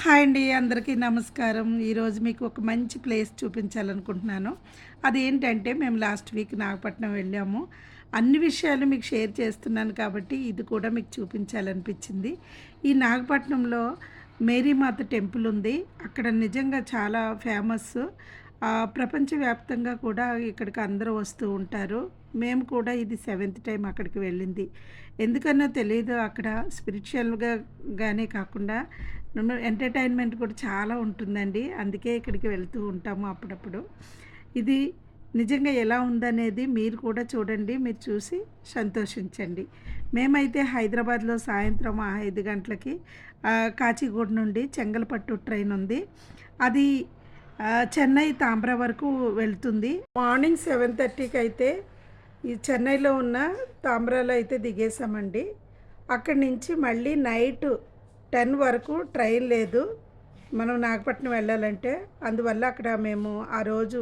Hi అండి అందరికీ నమస్కారం. ఈరోజు మీకు ఒక మంచి ప్లేస్ చూపించాలనుకుంటున్నాను. అదేంటంటే మేము లాస్ట్ వీక్ నాగపట్నం వెళ్ళాము. అన్ని విషయాలు మీకు షేర్ చేస్తున్నాను కాబట్టి ఇది కూడా మీకు చూపించాలనిపించింది. ఈ నాగపట్నంలో మేరీమాత టెంపుల్ ఉంది. అక్కడ నిజంగా చాలా ఫేమస్ ప్రపంచవ్యాప్తంగా కూడా ఇక్కడికి అందరూ వస్తూ ఉంటారు. మేము కూడా ఇది సెవెంత్ టైం అక్కడికి వెళ్ళింది. ఎందుకన్నా తెలియదు అక్కడ స్పిరిచువల్గా గానే కాకుండా ఎంటర్టైన్మెంట్ కూడా చాలా ఉంటుందండి. అందుకే ఇక్కడికి వెళ్తూ ఉంటాము అప్పుడప్పుడు. ఇది నిజంగా ఎలా ఉందనేది మీరు కూడా చూడండి మీరు చూసి సంతోషించండి. మేమైతే హైదరాబాద్లో సాయంత్రం ఆ ఐదు గంటలకి కాచిగూడ నుండి చెంగల్పట్టు ట్రైన్ ఉంది. అది చెన్నై తాంబ్ర వరకు వెళ్తుంది. మార్నింగ్ సెవెన్ థర్టీకి అయితే ఈ చెన్నైలో ఉన్న తాంబ్రాలో అయితే దిగేసామండి అక్కడి నుంచి మళ్ళీ నైట్ టెన్ వరకు ట్రైన్ లేదు. మనం నాగపట్నం వెళ్ళాలంటే అందువల్ల అక్కడ మేము ఆ రోజు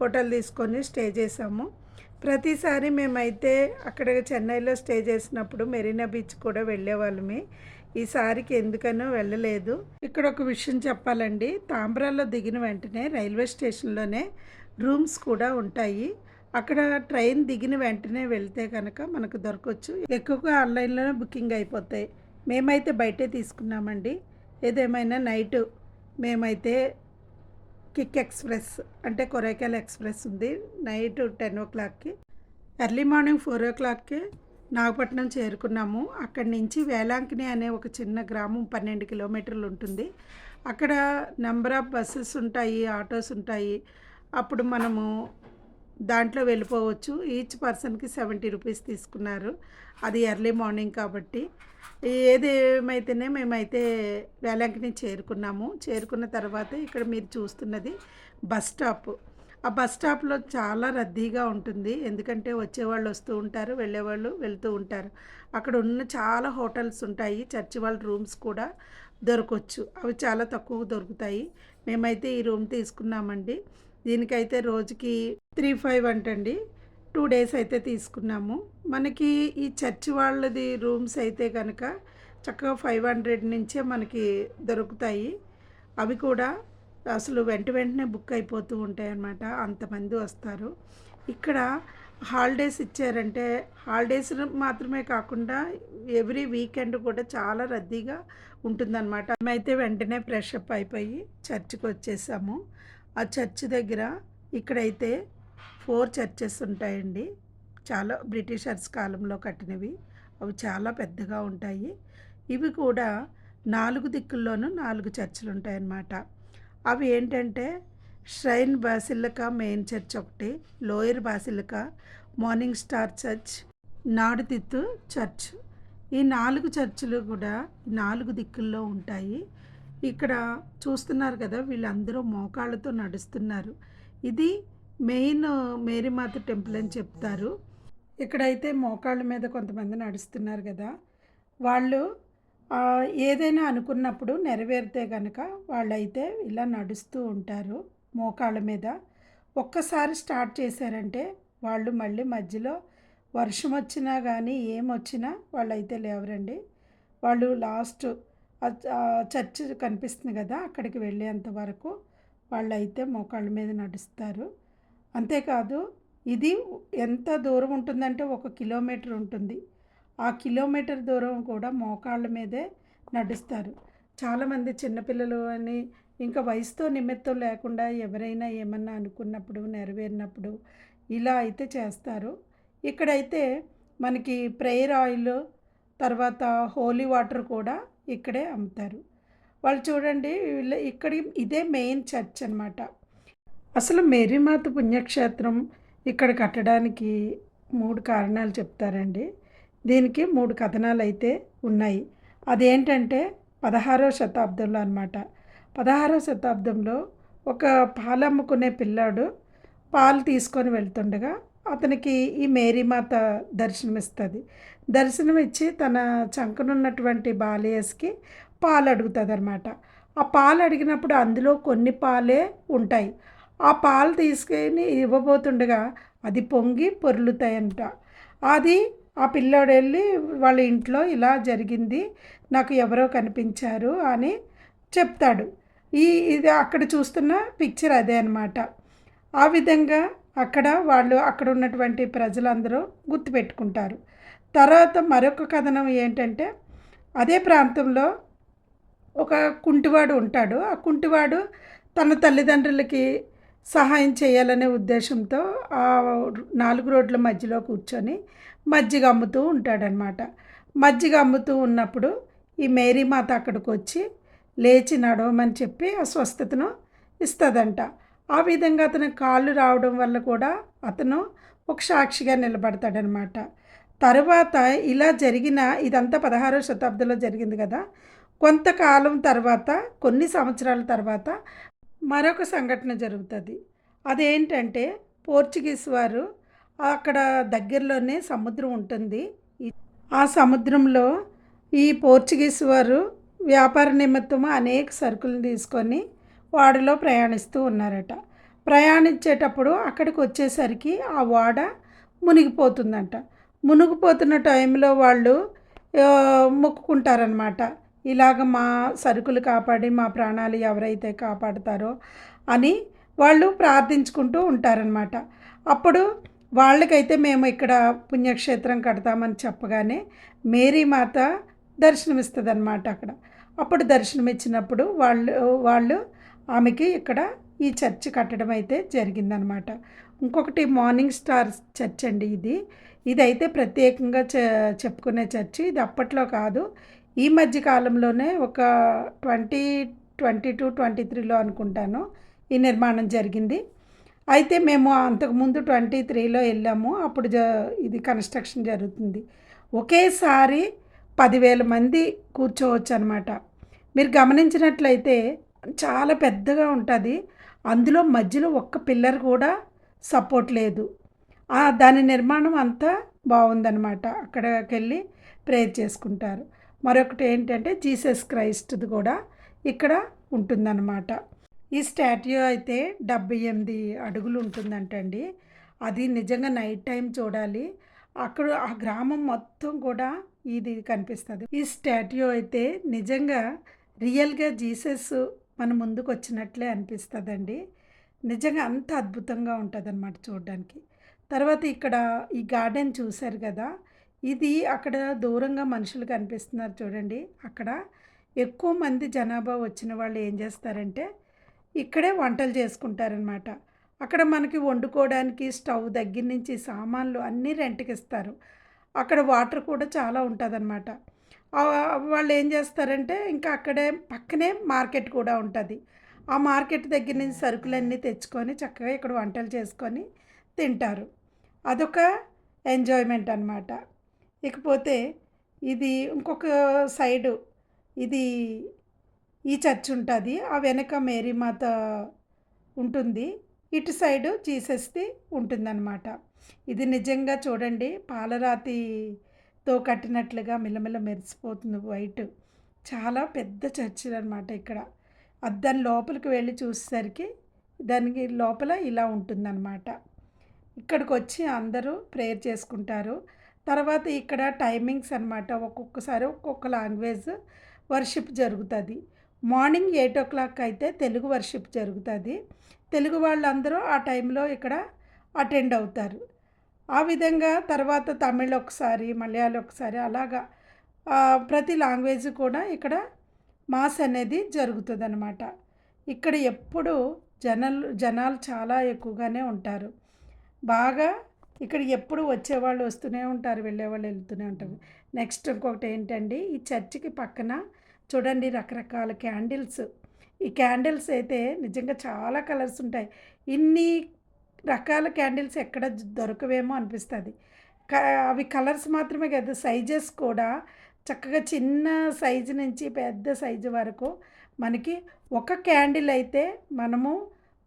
హోటల్ తీసుకొని స్టే చేసాము ప్రతిసారి మేమైతే అక్కడ చెన్నైలో స్టే చేసినప్పుడు మెరీనా బీచ్ కూడా వెళ్ళేవాళ్ళమే. ఈసారికి ఎందుకనో వెళ్ళలేదు. ఇక్కడ ఒక విషయం చెప్పాలండి. తాంబ్రాలో దిగిన వెంటనే రైల్వే స్టేషన్లోనే రూమ్స్ కూడా ఉంటాయి. అక్కడ ట్రైన్ దిగిన వెంటనే వెళ్తే కనుక మనకు దొరకవచ్చు. ఎక్కువగా ఆన్లైన్లోనే బుకింగ్ అయిపోతాయి. మేమైతే బయటే తీసుకున్నామండి. ఏదేమైనా నైట్ మేమైతే కిక్ ఎక్స్ప్రెస్ అంటే కొరైకాల్ ఎక్స్ప్రెస్ ఉంది. నైట్ టెన్ ఓ క్లాక్కి ఎర్లీ మార్నింగ్ ఫోర్ ఓ క్లాక్కి నాగపట్నం చేరుకున్నాము. అక్కడి నుంచి వేలాంకిని అనే ఒక చిన్న గ్రామం పన్నెండు కిలోమీటర్లు ఉంటుంది. అక్కడ నెంబర్ ఆఫ్ బస్సెస్ ఉంటాయి ఆటోస్ ఉంటాయి. అప్పుడు మనము దాంట్లో వెళ్ళిపోవచ్చు. ఈచ్ పర్సన్కి సెవెంటీ రూపీస్ తీసుకున్నారు. అది ఎర్లీ మార్నింగ్ కాబట్టి. ఏదేమైతేనే మేమైతే వేలంకిని చేరుకున్నాము. చేరుకున్న తర్వాత ఇక్కడ మీరు చూస్తున్నది బస్ స్టాప్. ఆ బస్ స్టాప్లో చాలా రద్దీగా ఉంటుంది. ఎందుకంటే వచ్చేవాళ్ళు వస్తూ ఉంటారు వెళ్ళేవాళ్ళు వెళ్తూ ఉంటారు. అక్కడ ఉన్న చాలా హోటల్స్ ఉంటాయి. చర్చి వాళ్ళ రూమ్స్ కూడా దొరకవచ్చు అవి చాలా తక్కువ దొరుకుతాయి. మేమైతే ఈ రూమ్ తీసుకున్నామండి. దీనికైతే రోజుకి త్రీ ఫైవ్ అంటండి. టూ డేస్ అయితే తీసుకున్నాము. మనకి ఈ చర్చి వాళ్ళది రూమ్స్ అయితే కనుక చక్కగా ఫైవ్ హండ్రెడ్ నుంచే మనకి దొరుకుతాయి. అవి కూడా అసలు వెంట వెంటనే బుక్ అయిపోతూ ఉంటాయన్నమాట. అంతమంది వస్తారు. ఇక్కడ హాలిడేస్ ఇచ్చారంటే హాలిడేస్ మాత్రమే కాకుండా ఎవ్రీ వీకెండ్ కూడా చాలా రద్దీగా ఉంటుందన్నమాట. మేమైతే వెంటనే ఫ్రెషప్ అయిపోయి చర్చికి వచ్చేసాము. ఆ చర్చ్ దగ్గర ఇక్కడైతే ఫోర్ చర్చెస్ ఉంటాయండి. చాలా బ్రిటిషర్స్ కాలంలో కట్టినవి. అవి చాలా పెద్దగా ఉంటాయి. ఇవి కూడా నాలుగు దిక్కుల్లోనూ నాలుగు చర్చిలు ఉంటాయన్నమాట అవి ఏంటంటే ష్రైన్ బాసిలికా మెయిన్ చర్చ్ ఒకటి lower basilica morning star church నాడుతిత్తు church. ఈ నాలుగు చర్చిలు కూడా నాలుగు దిక్కుల్లో ఉంటాయి. ఇక్కడ చూస్తున్నారు కదా వీళ్ళందరూ మోకాళ్ళతో నడుస్తున్నారు. ఇది మెయిన్ మేరీమాత టెంపుల్ అని చెప్తారు. ఇక్కడైతే మోకాళ్ళ మీద కొంతమంది నడుస్తున్నారు కదా. వాళ్ళు ఏదైనా అనుకున్నప్పుడు నెరవేరితే కనుక వాళ్ళైతే ఇలా నడుస్తూ ఉంటారు మోకాళ్ళ మీద. ఒక్కసారి స్టార్ట్ చేశారంటే వాళ్ళు మళ్ళీ మధ్యలో వర్షం వచ్చినా కానీ ఏమొచ్చినా వాళ్ళైతే లేవరండి. వాళ్ళు లాస్ట్ చర్చ్ కనిపిస్తుంది కదా అక్కడికి వెళ్ళేంత వరకు వాళ్ళైతే మోకాళ్ళ మీద నడుస్తారు. అంతేకాదు ఇది ఎంత దూరం ఉంటుందంటే ఒక కిలోమీటర్ ఉంటుంది. ఆ కిలోమీటర్ దూరం కూడా మోకాళ్ళ మీదే నడుస్తారు. చాలామంది చిన్నపిల్లలు అని ఇంకా వయసుతో నిమిత్తం లేకుండా ఎవరైనా ఏమన్నా అనుకున్నప్పుడు నెరవేరినప్పుడు ఇలా అయితే చేస్తారు. ఇక్కడైతే మనకి ప్రేయర్ ఆయిల్ తర్వాత హోలీ వాటర్ కూడా ఇక్కడే అమ్ముతారు. వాళ్ళు చూడండి వీళ్ళ ఇక్కడ ఇదే మెయిన్ చర్చ్ అనమాట అసలు మేరీమాత పుణ్యక్షేత్రం ఇక్కడ కట్టడానికి మూడు కారణాలు చెప్తారండి. దీనికి మూడు కథనాలు అయితే ఉన్నాయి. అదేంటంటే పదహారవ శతాబ్దంలో అనమాట పదహారవ శతాబ్దంలో ఒక పాలు అమ్ముకునే పిల్లాడు పాలు తీసుకొని వెళ్తుండగా అతనికి ఈ మేరీమాత దర్శనమిస్తుంది. దర్శనమిచ్చి తన చంకనున్నటువంటి బాలయస్కి పాలు అడుగుతుంది అనమాట ఆ పాలు అడిగినప్పుడు అందులో కొన్ని పాలే ఉంటాయి. ఆ పాలు తీసుకొని ఇవ్వబోతుండగా అది పొంగి పొర్లుతాయంట. అది ఆ పిల్లోడు వెళ్ళి వాళ్ళ ఇంట్లో ఇలా జరిగింది నాకు ఎవరో కనిపించారు అని చెప్తాడు. ఈ ఇది అక్కడ చూస్తున్న పిక్చర్ అదే అనమాట ఆ విధంగా అక్కడ వాళ్ళు అక్కడ ఉన్నటువంటి ప్రజలందరూ గుర్తుపెట్టుకుంటారు తర్వాత మరొక కథనం ఏంటంటే అదే ప్రాంతంలో ఒక కుంటివాడు ఉంటాడు. ఆ కుంటివాడు తన తల్లిదండ్రులకి సహాయం చేయాలనే ఉద్దేశంతో ఆ నాలుగు రోడ్ల మధ్యలో కూర్చొని మజ్జిగ అమ్ముతూ ఉంటాడనమాట. మజ్జిగ అమ్ముతూ ఉన్నప్పుడు ఈ మేరీమాత అక్కడికి వచ్చి లేచి నడవమని చెప్పి ఆ స్వస్థతను ఇస్తుందంట. ఆ విధంగా అతను కాళ్ళు రావడం వల్ల కూడా అతను ఒక సాక్షిగా నిలబడతాడనమాట. తర్వాత ఇలా జరిగిన ఇదంతా పదహారవ శతాబ్దంలో జరిగింది కదా. కొంతకాలం తర్వాత కొన్ని సంవత్సరాల తర్వాత మరొక సంఘటన జరుగుతుంది. అదేంటంటే పోర్చుగీస్ వారు అక్కడ దగ్గరలోనే సముద్రం ఉంటుంది. ఆ సముద్రంలో ఈ పోర్చుగీస్ వారు వ్యాపార నిమిత్తం అనేక సరుకులు తీసుకొని వాడలో ప్రయాణిస్తూ ఉన్నారట. ప్రయాణించేటప్పుడు అక్కడికి వచ్చేసరికి ఆ వాడ మునిగిపోతుందంట. మునిగిపోతున్న టైంలో వాళ్ళు మొక్కుకుంటారనమాట ఇలాగ మా సరుకులు కాపాడి మా ప్రాణాలు ఎవరైతే కాపాడుతారో అని వాళ్ళు ప్రార్థించుకుంటూ ఉంటారనమాట అప్పుడు వాళ్ళకైతే మేము ఇక్కడ పుణ్యక్షేత్రం కడతామని చెప్పగానే మేరీ మాత దర్శనమిస్తుంది అనమాట అక్కడ. అప్పుడు దర్శనం ఇచ్చినప్పుడు వాళ్ళు వాళ్ళు ఆమెకి ఇక్కడ ఈ చర్చ్ కట్టడం అయితే జరిగిందనమాట ఇంకొకటి మార్నింగ్ స్టార్ చర్చ్ అండి ఇది. ఇదైతే ప్రత్యేకంగా చెప్పుకునే చర్చ్. ఇది అప్పట్లో కాదు. ఈ మధ్య కాలంలోనే ఒక ట్వంటీ ట్వంటీ టూ ట్వంటీ త్రీలో అనుకుంటాను ఈ నిర్మాణం జరిగింది. అయితే మేము అంతకుముందు ట్వంటీ త్రీలో వెళ్ళాము. అప్పుడు జ ఇది కన్స్ట్రక్షన్ జరుగుతుంది. ఒకేసారి పదివేల మంది కూర్చోవచ్చు అనమాట మీరు గమనించినట్లయితే చాలా పెద్దగా ఉంటుంది. అందులో మధ్యలో ఒక్క పిల్లర్ కూడా సపోర్ట్ లేదు. దాని నిర్మాణం అంతా బాగుందనమాట అక్కడికి వెళ్ళి ప్రేయర్ చేసుకుంటారు. మరొకటి ఏంటంటే జీసస్ క్రైస్ట్ది కూడా ఇక్కడ ఉంటుందన్నమాట. ఈ స్టాట్యూ అయితే డెబ్బై ఎనిమిది అడుగులు ఉంటుందంటండి. అది నిజంగా నైట్ టైం చూడాలి. అక్కడ ఆ గ్రామం మొత్తం కూడా ఇది కనిపిస్తుంది. ఈ స్టాట్యూ అయితే నిజంగా రియల్గా జీసస్ మన ముందుకు వచ్చినట్లే అనిపిస్తుందండి. నిజంగా అంత అద్భుతంగా ఉంటుంది అనమాట చూడడానికి. తర్వాత ఇక్కడ ఈ గార్డెన్ చూశారు కదా? ఇది అక్కడ దూరంగా మనుషులు కనిపిస్తున్నారు చూడండి. అక్కడ ఎక్కువ మంది జనాభా వచ్చిన వాళ్ళు ఏం చేస్తారంటే ఇక్కడే వంటలు చేసుకుంటారనమాట అక్కడ మనకి వండుకోవడానికి స్టవ్ దగ్గర నుంచి సామాన్లు అన్నీ రెంట్కి ఇస్తారు. అక్కడ వాటర్ కూడా చాలా ఉంటుందన్నమాట. వాళ్ళు ఏం చేస్తారంటే ఇంకా అక్కడే పక్కనే మార్కెట్ కూడా ఉంటుంది. ఆ మార్కెట్ దగ్గర నుంచి సరుకులన్నీ తెచ్చుకొని చక్కగా ఇక్కడ వంటలు చేసుకొని తింటారు. అదొక ఎంజాయ్మెంట్ అనమాట ఇకపోతే ఇది ఇంకొక సైడు ఇది ఈ చర్చ్ ఉంటుంది ఆ వెనక మేరీమాత ఉంటుంది ఇటు సైడు జీసస్ది ఉంటుందన్నమాట. ఇది నిజంగా చూడండి పాలరాతితో కట్టినట్లుగా మిలమిల మెరిసిపోతుంది వైట్. చాలా పెద్ద చర్చిలు అనమాట ఇక్కడ దాని లోపలికి వెళ్ళి చూసేసరికి దానికి లోపల ఇలా ఉంటుందన్నమాట. ఇక్కడికి వచ్చి అందరూ ప్రేయర్ చేసుకుంటారు. తర్వాత ఇక్కడ టైమింగ్స్ అనమాట ఒక్కొక్కసారి ఒక్కొక్క లాంగ్వేజ్ వర్షిప్ జరుగుతుంది. మార్నింగ్ ఎయిట్ ఓ క్లాక్ అయితే తెలుగు వర్షిప్ జరుగుతుంది. తెలుగు వాళ్ళందరూ ఆ టైంలో ఇక్కడ అటెండ్ అవుతారు. ఆ విధంగా తర్వాత తమిళ్ ఒకసారి మలయాళం ఒకసారి అలాగా ప్రతి లాంగ్వేజ్ కూడా ఇక్కడ మాస్ అనేది జరుగుతుంది అనమాట ఇక్కడ ఎప్పుడు జనాలు జనాలు చాలా ఎక్కువగానే ఉంటారు. బాగా ఇక్కడ ఎప్పుడు వచ్చేవాళ్ళు వస్తూనే ఉంటారు వెళ్ళేవాళ్ళు వెళ్తూనే ఉంటారు. నెక్స్ట్ ఇంకొకటి ఏంటండి ఈ చర్చికి పక్కన చూడండి రకరకాల క్యాండిల్స్. ఈ క్యాండిల్స్ అయితే నిజంగా చాలా కలర్స్ ఉంటాయి. ఇన్ని రకాల క్యాండిల్స్ ఎక్కడ దొరకవేమో అనిపిస్తుంది. అవి కలర్స్ మాత్రమే కాదు సైజెస్ కూడా చక్కగా చిన్న సైజు నుంచి పెద్ద సైజు వరకు మనకి ఒక క్యాండిల్ అయితే మనము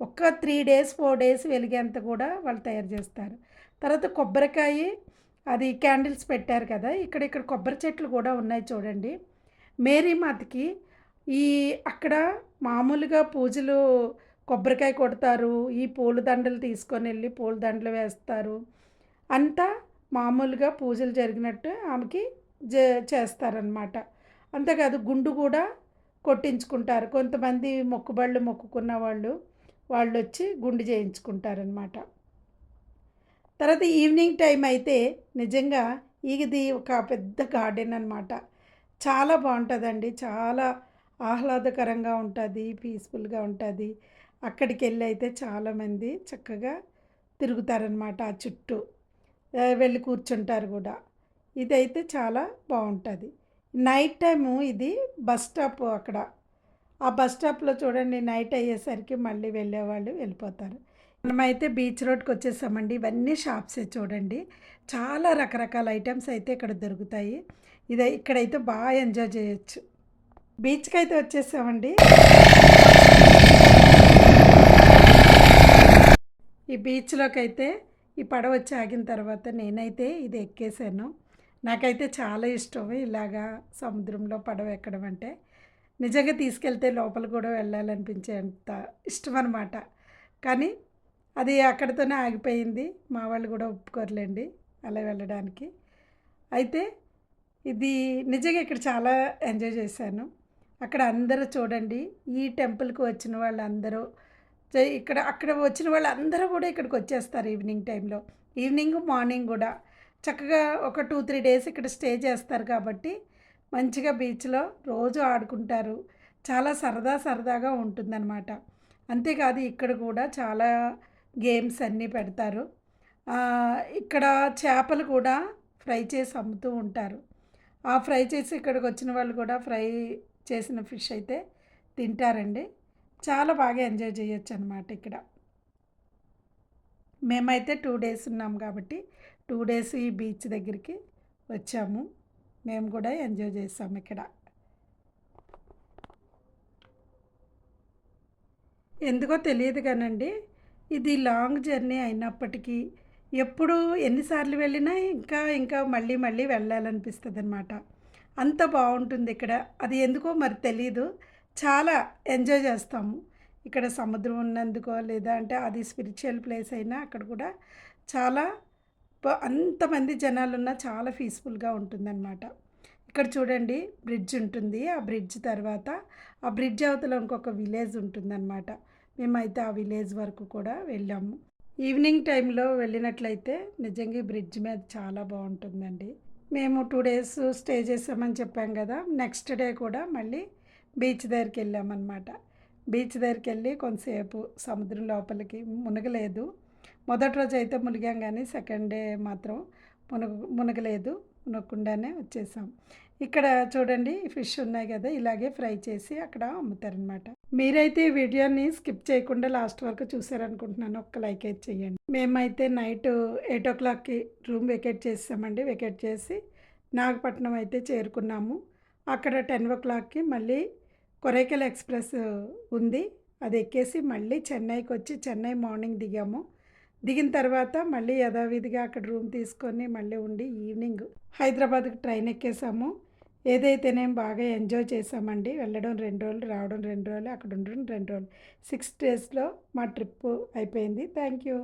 ఒక త్రీ డేస్ ఫోర్ డేస్ వెలిగేంత కూడా వాళ్ళు తయారు చేస్తారు. తర్వాత కొబ్బరికాయ అది క్యాండిల్స్ పెట్టారు కదా ఇక్కడ ఇక్కడ కొబ్బరి చెట్లు కూడా ఉన్నాయి చూడండి. మేరీమాతకి ఈ అక్కడ మామూలుగా పూజలు కొబ్బరికాయ కొడతారు ఈ పూల దండలు తీసుకొని వెళ్ళి పూలదండలు వేస్తారు. అంతా మామూలుగా పూజలు జరిగినట్టు ఆమెకి జే చేస్తారనమాట అంతేకాదు గుండు కూడా కొట్టించుకుంటారు. కొంతమంది మొక్కుబళ్ళు మొక్కుకున్న వాళ్ళు వాళ్ళు వచ్చి గుండు చేయించుకుంటారనమాట తర్వాత ఈవినింగ్ టైం అయితే నిజంగా ఇది ఒక పెద్ద గార్డెన్ అనమాట చాలా బాగుంటుందండి. చాలా ఆహ్లాదకరంగా ఉంటుంది పీస్ఫుల్గా ఉంటుంది. అక్కడికి వెళ్ళి అయితే చాలామంది చక్కగా తిరుగుతారనమాట ఆ చుట్టూ. వెళ్ళి కూర్చుంటారు కూడా. ఇదైతే చాలా బాగుంటుంది. నైట్ టైము ఇది బస్ స్టాప్ అక్కడ. ఆ బస్ స్టాప్లో చూడండి నైట్ అయ్యేసరికి మళ్ళీ వెళ్ళేవాళ్ళు వెళ్ళిపోతారు. మనమైతే బీచ్ రోడ్కి వచ్చేసామండి. ఇవన్నీ షాప్సే చూడండి. చాలా రకరకాల ఐటమ్స్ అయితే ఇక్కడ దొరుకుతాయి. ఇది ఇక్కడైతే బాగా ఎంజాయ్ చేయొచ్చు. బీచ్కి అయితే వచ్చేసామండి. ఈ బీచ్లోకి అయితే ఈ పడవ వచ్చి ఆగిన తర్వాత నేనైతే ఇది ఎక్కేసాను. నాకైతే చాలా ఇష్టం ఇలాగా సముద్రంలో పడవ ఎక్కడం అంటే. నిజంగా తీసుకెళ్తే లోపల కూడా వెళ్ళాలనిపించేంత ఇష్టం అనమాట కానీ అది అక్కడితోనే ఆగిపోయింది. మా వాళ్ళు కూడా ఒప్పుకోరులేండి అలా వెళ్ళడానికి. అయితే ఇది నిజంగా ఇక్కడ చాలా ఎంజాయ్ చేశాను. అక్కడ అందరూ చూడండి ఈ టెంపుల్కి వచ్చిన వాళ్ళందరూ ఇక్కడ అక్కడ వచ్చిన వాళ్ళందరూ కూడా ఇక్కడికి వచ్చేస్తారు ఈవినింగ్ టైంలో. ఈవినింగ్ మార్నింగ్ కూడా. చక్కగా ఒక టూ త్రీ డేస్ ఇక్కడ స్టే చేస్తారు కాబట్టి మంచిగా బీచ్లో రోజు ఆడుకుంటారు. చాలా సరదా సరదాగా ఉంటుందన్నమాట. అంతేకాదు ఇక్కడ కూడా చాలా గేమ్స్ అన్నీ పెడతారు. ఇక్కడ చేపలు కూడా ఫ్రై చేసి అమ్ముతూ ఉంటారు. ఆ ఫ్రై చేసి ఇక్కడికి వచ్చిన వాళ్ళు కూడా ఫ్రై చేసిన ఫిష్ అయితే తింటారండి. చాలా బాగా ఎంజాయ్ చేయొచ్చు అనమాట ఇక్కడ. మేమైతే టూ డేస్ ఉన్నాం కాబట్టి టూ డేస్ ఈ బీచ్ దగ్గరికి వచ్చాము. మేము కూడా ఎంజాయ్ చేసాము ఇక్కడ. ఎందుకో తెలియదు కానండి. ఇది లాంగ్ జర్నీ అయినప్పటికీ ఎప్పుడు ఎన్నిసార్లు వెళ్ళినా ఇంకా ఇంకా మళ్ళీ మళ్ళీ వెళ్ళాలనిపిస్తుంది అనమాట అంత బాగుంటుంది ఇక్కడ. అది ఎందుకో మరి తెలీదు. చాలా ఎంజాయ్ చేస్తాము. ఇక్కడ సముద్రం ఉన్నందుకో లేదా అంటే అది స్పిరిచువల్ ప్లేస్ అయినా అక్కడ కూడా చాలా అంతమంది జనాలు ఉన్నా చాలా పీస్ఫుల్గా ఉంటుందన్నమాట. ఇక్కడ చూడండి బ్రిడ్జ్ ఉంటుంది. ఆ బ్రిడ్జ్ తర్వాత ఆ బ్రిడ్జ్ అవతల ఇంకొక విలేజ్ ఉంటుందన్నమాట. మేమైతే ఆ విలేజ్ వరకు కూడా వెళ్ళాము. ఈవినింగ్ టైంలో వెళ్ళినట్లయితే నిజంగా ఈ బ్రిడ్జ్ మీద చాలా బాగుంటుందండి. మేము టూ డేస్ స్టే చేసామని చెప్పాం కదా నెక్స్ట్ డే కూడా మళ్ళీ బీచ్ దగ్గరికి వెళ్ళామన్నమాట. బీచ్ దగ్గరికి వెళ్ళి కొంతసేపు సముద్రం లోపలికి మునగలేదు. మొదటి రోజు అయితే మునిగాం కానీ సెకండ్ డే మాత్రం మునగ మునగలేదు మునగకుండానే వచ్చేసాం. ఇక్కడ చూడండి ఫిష్ ఉన్నాయి కదా ఇలాగే ఫ్రై చేసి అక్కడ అమ్ముతారనమాట. మీరైతే ఈ వీడియోని స్కిప్ చేయకుండా లాస్ట్ వరకు చూసారనుకుంటున్నాను. ఒక్క లైక్ అయితే చేయండి. మేమైతే నైట్ ఎయిట్ ఓ క్లాక్కి రూమ్ వెకేట్ చేసామండి వెకేట్ చేసి నాగపట్నం అయితే చేరుకున్నాము. అక్కడ టెన్ ఓ క్లాక్కి మళ్ళీ కొరైకల్ ఎక్స్ప్రెస్ ఉంది. అది ఎక్కేసి మళ్ళీ చెన్నైకి వచ్చి చెన్నై మార్నింగ్ దిగాము. దిగిన తర్వాత మళ్ళీ యథావిధిగా అక్కడ రూమ్ తీసుకొని మళ్ళీ ఉండి ఈవినింగ్ హైదరాబాద్కి ట్రైన్ ఎక్కేసాము. ఏదైతేనేం బాగా ఎంజాయ్ చేసామండి వెళ్ళడం రెండు రోజులు రావడం రెండు రోజులు అక్కడ ఉండడం రెండు రోజులు సిక్స్ డేస్లో మా ట్రిప్ అయిపోయింది. Thank you.